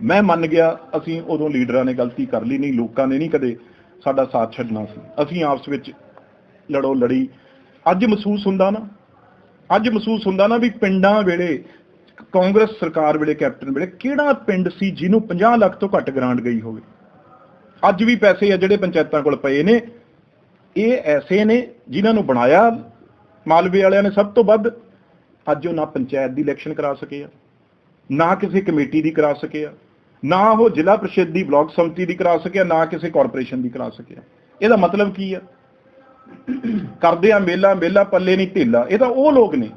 ਮੈਂ ਮੰਨ ਗਿਆ, ਅਸੀਂ ਉਦੋਂ ਲੀਡਰਾਂ ਨੇ ਗਲਤੀ ਕਰ ਲਈ ਨਹੀਂ, ਲੋਕਾਂ ਨੇ ਨਹੀਂ ਕਦੇ ਸਾਡਾ ਸਾਥ ਛੱਡਣਾ ਸੀ। ਅਸੀਂ ਆਪਸ ਵਿੱਚ ਲੜੋ ਲੜੀ। ਅੱਜ ਮਹਿਸੂਸ ਹੁੰਦਾ ਨਾ, ਅੱਜ ਮਹਿਸੂਸ ਹੁੰਦਾ ਨਾ ਵੀ ਪਿੰਡਾਂ ਵੇਲੇ, ਕਾਂਗਰਸ ਸਰਕਾਰ ਵੇਲੇ, ਕੈਪਟਨ ਵੇਲੇ ਕਿਹੜਾ ਪਿੰਡ ਸੀ ਜਿਹਨੂੰ 50 ਲੱਖ ਤੋਂ ਘੱਟ ਗ੍ਰਾਂਟ ਗਈ ਹੋਵੇ? ਅੱਜ ਵੀ ਪੈਸੇ ਆ ਜਿਹੜੇ ਪੰਚਾਇਤਾਂ ਕੋਲ ਪਏ ਨੇ, ਇਹ ਐਸੇ ਨੇ ਜਿਨ੍ਹਾਂ ਨੂੰ ਬਣਾਇਆ। ਮਾਲਵੇ ਵਾਲਿਆਂ ਨੇ ਸਭ ਤੋਂ ਵੱਧ ਅੱਜ ਉਹ ਨਾ ਪੰਚਾਇਤ ਦੀ ਇਲੈਕਸ਼ਨ ਕਰਾ ਸਕੇ ਆ, ਨਾ ਕਿਸੇ ਕਮੇਟੀ ਦੀ ਕਰਾ ਸਕੇ ਆ। ਨਾ ਉਹ ਜ਼ਿਲ੍ਹਾ ਪ੍ਰੀਸ਼ਦ ਦੀ ਬਲਾਕ ਸੰਮਤੀ ਦੀ ਕਰਾ ਸਕਿਆ, ਨਾ ਕਿਸੇ ਕਾਰਪੋਰੇਸ਼ਨ ਦੀ ਕਰਾ ਸਕਿਆ। ਇਹਦਾ ਮਤਲਬ ਕੀ ਆ? ਕਰਦੇ ਆ ਮੇਲਾ ਮੇਲਾ ਪੱਲੇ ਨਹੀਂ ਢਿੱਲਾ। ਇਹ ਤਾਂ ਉਹ ਲੋਕ ਨੇ।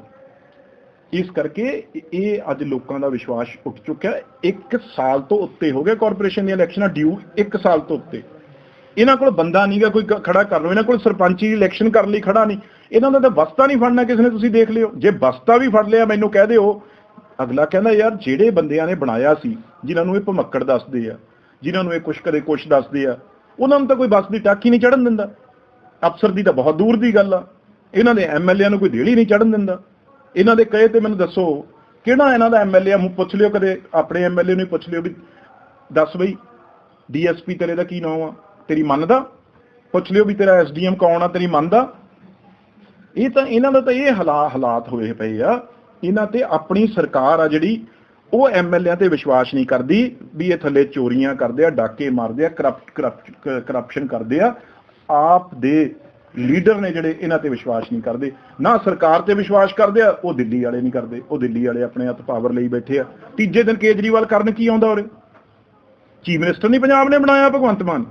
ਇਸ ਕਰਕੇ ਇਹ ਅੱਜ ਲੋਕਾਂ ਦਾ ਵਿਸ਼ਵਾਸ ਉੱਠ ਚੁੱਕਿਆ। ਇੱਕ ਸਾਲ ਤੋਂ ਉੱਤੇ ਹੋ ਗਿਆ ਕਾਰਪੋਰੇਸ਼ਨ ਦੀਆਂ ਇਲੈਕਸ਼ਨਾਂ, ਡਿਊ ਇੱਕ ਸਾਲ ਤੋਂ ਉੱਤੇ। ਇਹਨਾਂ ਕੋਲ ਬੰਦਾ ਨਹੀਂਗਾ ਕੋਈ ਖੜਾ ਕਰ ਲਓ। ਇਹਨਾਂ ਕੋਲ ਸਰਪੰਚੀ ਦੀ ਇਲੈਕਸ਼ਨ ਕਰਨ ਲਈ ਖੜਾ ਨਹੀਂ। ਇਹਨਾਂ ਦਾ ਤਾਂ ਬਸਤਾ ਨਹੀਂ ਫੜਨਾ ਕਿਸੇ ਨੇ, ਤੁਸੀਂ ਦੇਖ ਲਿਓ। ਜੇ ਬਸਤਾ ਵੀ ਫੜ ਲਿਆ, ਮੈਨੂੰ ਕਹਿ ਦਿਓ ਅਗਲਾ ਕਹਿੰਦਾ, ਯਾਰ, ਜਿਹੜੇ ਬੰਦਿਆਂ ਨੇ ਬਣਾਇਆ ਸੀ, ਜਿਨ੍ਹਾਂ ਨੂੰ ਇਹ ਭਮੱਕੜ ਦੱਸਦੇ ਆ, ਜਿਨ੍ਹਾਂ ਨੂੰ ਇਹ ਕੁਛ ਕਦੇ ਕੁਛ ਦੱਸਦੇ ਆ, ਉਹਨਾਂ ਨੂੰ ਤਾਂ ਕੋਈ ਬੱਸ ਦੀ ਟਾਕੀ ਨਹੀਂ ਚੜਨ ਦਿੰਦਾ। ਅਫਸਰ ਦੀ ਤਾਂ ਬਹੁਤ ਦੂਰ ਦੀ ਗੱਲ ਆ। ਇਹਨਾਂ ਦੇ ਐਮਐਲਏ ਨੂੰ ਕੋਈ ਦੇਲੀ ਨਹੀਂ ਚੜਨ ਦਿੰਦਾ। ਇਹਨਾਂ ਦੇ ਕਹੇ ਤੇ ਮੈਨੂੰ ਦੱਸੋ, ਕਿਹੜਾ ਇਹਨਾਂ ਦਾ ਐਮਐਲਏ ਮੂੰਹ ਪੁੱਛ ਲਿਓ ਕਦੇ, ਆਪਣੇ ਐਮਐਲਏ ਨੂੰ ਪੁੱਛ ਲਿਓ ਵੀ ਦੱਸ ਬਈ ਡੀਐਸਪੀ ਤੇਰੇ ਦਾ ਕੀ ਨਾਮ ਆ? ਤੇਰੀ ਮੰਨਦਾ ਪੁੱਛ ਲਿਓ ਵੀ ਤੇਰਾ ਐਸਡੀਐਮ ਕੌਣ ਆ? ਤੇਰੀ ਮੰਨਦਾ ਇਹ ਤਾਂ ਇਹਨਾਂ ਦਾ ਤਾਂ ਇਹ ਹਾਲਾ- ਹਾਲਾਤ ਹੋਏ ਪਏ ਆ। ਇਹਨਾਂ ਤੇ ਆਪਣੀ ਸਰਕਾਰ ਆ ਜਿਹੜੀ, ਉਹ ਐਮਐਲਏ ਤੇ ਵਿਸ਼ਵਾਸ ਨਹੀਂ ਕਰਦੀ ਵੀ ਇਹ ਥੱਲੇ ਚੋਰੀਆਂ ਕਰਦੇ ਆ, ਡਾਕੇ ਮਾਰਦੇ ਆ ਕਰਪਟ ਕਰਪਸ਼ਨ ਕਰਦੇ ਆ। ਆਪ ਦੇ ਲੀਡਰ ਨੇ ਜਿਹੜੇ ਇਹਨਾਂ ਤੇ ਵਿਸ਼ਵਾਸ ਨਹੀਂ ਕਰਦੇ। ਨਾ ਸਰਕਾਰ ਤੇ ਵਿਸ਼ਵਾਸ ਕਰਦੇ ਆ, ਉਹ ਦਿੱਲੀ ਵਾਲੇ ਨਹੀਂ ਕਰਦੇ। ਉਹ ਦਿੱਲੀ ਵਾਲੇ ਆਪਣੇ ਹੱਥ ਪਾਵਰ ਲਈ ਬੈਠੇ ਆ। ਤੀਜੇ ਦਿਨ ਕੇਜਰੀਵਾਲ ਕਰਨ ਕੀ ਆਉਂਦਾ ਉਰੇ? ਚੀਫ ਮਿਨਿਸਟਰ ਨਹੀਂ ਪੰਜਾਬ ਨੇ ਬਣਾਇਆ ਭਗਵੰਤ ਮਾਨ?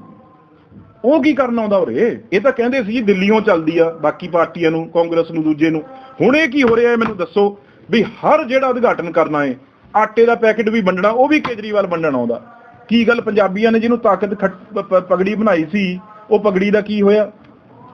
ਉਹ ਕੀ ਕਰਨ ਆਉਂਦਾ ਉਰੇ? ਇਹ ਤਾਂ ਕਹਿੰਦੇ ਸੀ ਜੀ ਦਿੱਲੀੋਂ ਚੱਲਦੀ ਆ, ਬਾਕੀ ਪਾਰਟੀਆਂ ਨੂੰ, ਕਾਂਗਰਸ ਨੂੰ, ਦੂਜੇ ਨੂੰ। ਹੁਣ ਇਹ ਕੀ ਹੋ ਰਿਹਾ ਮੈਨੂੰ ਦੱਸੋ। ਵੀ ਹਰ ਜਿਹੜਾ ਉਦਘਾਟਨ ਕਰਨਾ ਹੈ ਆਟੇ ਦਾ ਪੈਕੇਟ ਵੀ ਵੰਡਣਾ, ਉਹ ਵੀ ਕੇਜਰੀਵਾਲ ਵੰਡਣ ਆਉਂਦਾ। ਕੀ ਗੱਲ ਪੰਜਾਬੀਆਂ ਨੇ ਜਿਹਨੂੰ ਤਾਕਤ ਖੱਟ- ਪਗੜੀ ਬਣਾਈ ਸੀ, ਉਹ ਪਗੜੀ ਦਾ ਕੀ ਹੋਇਆ?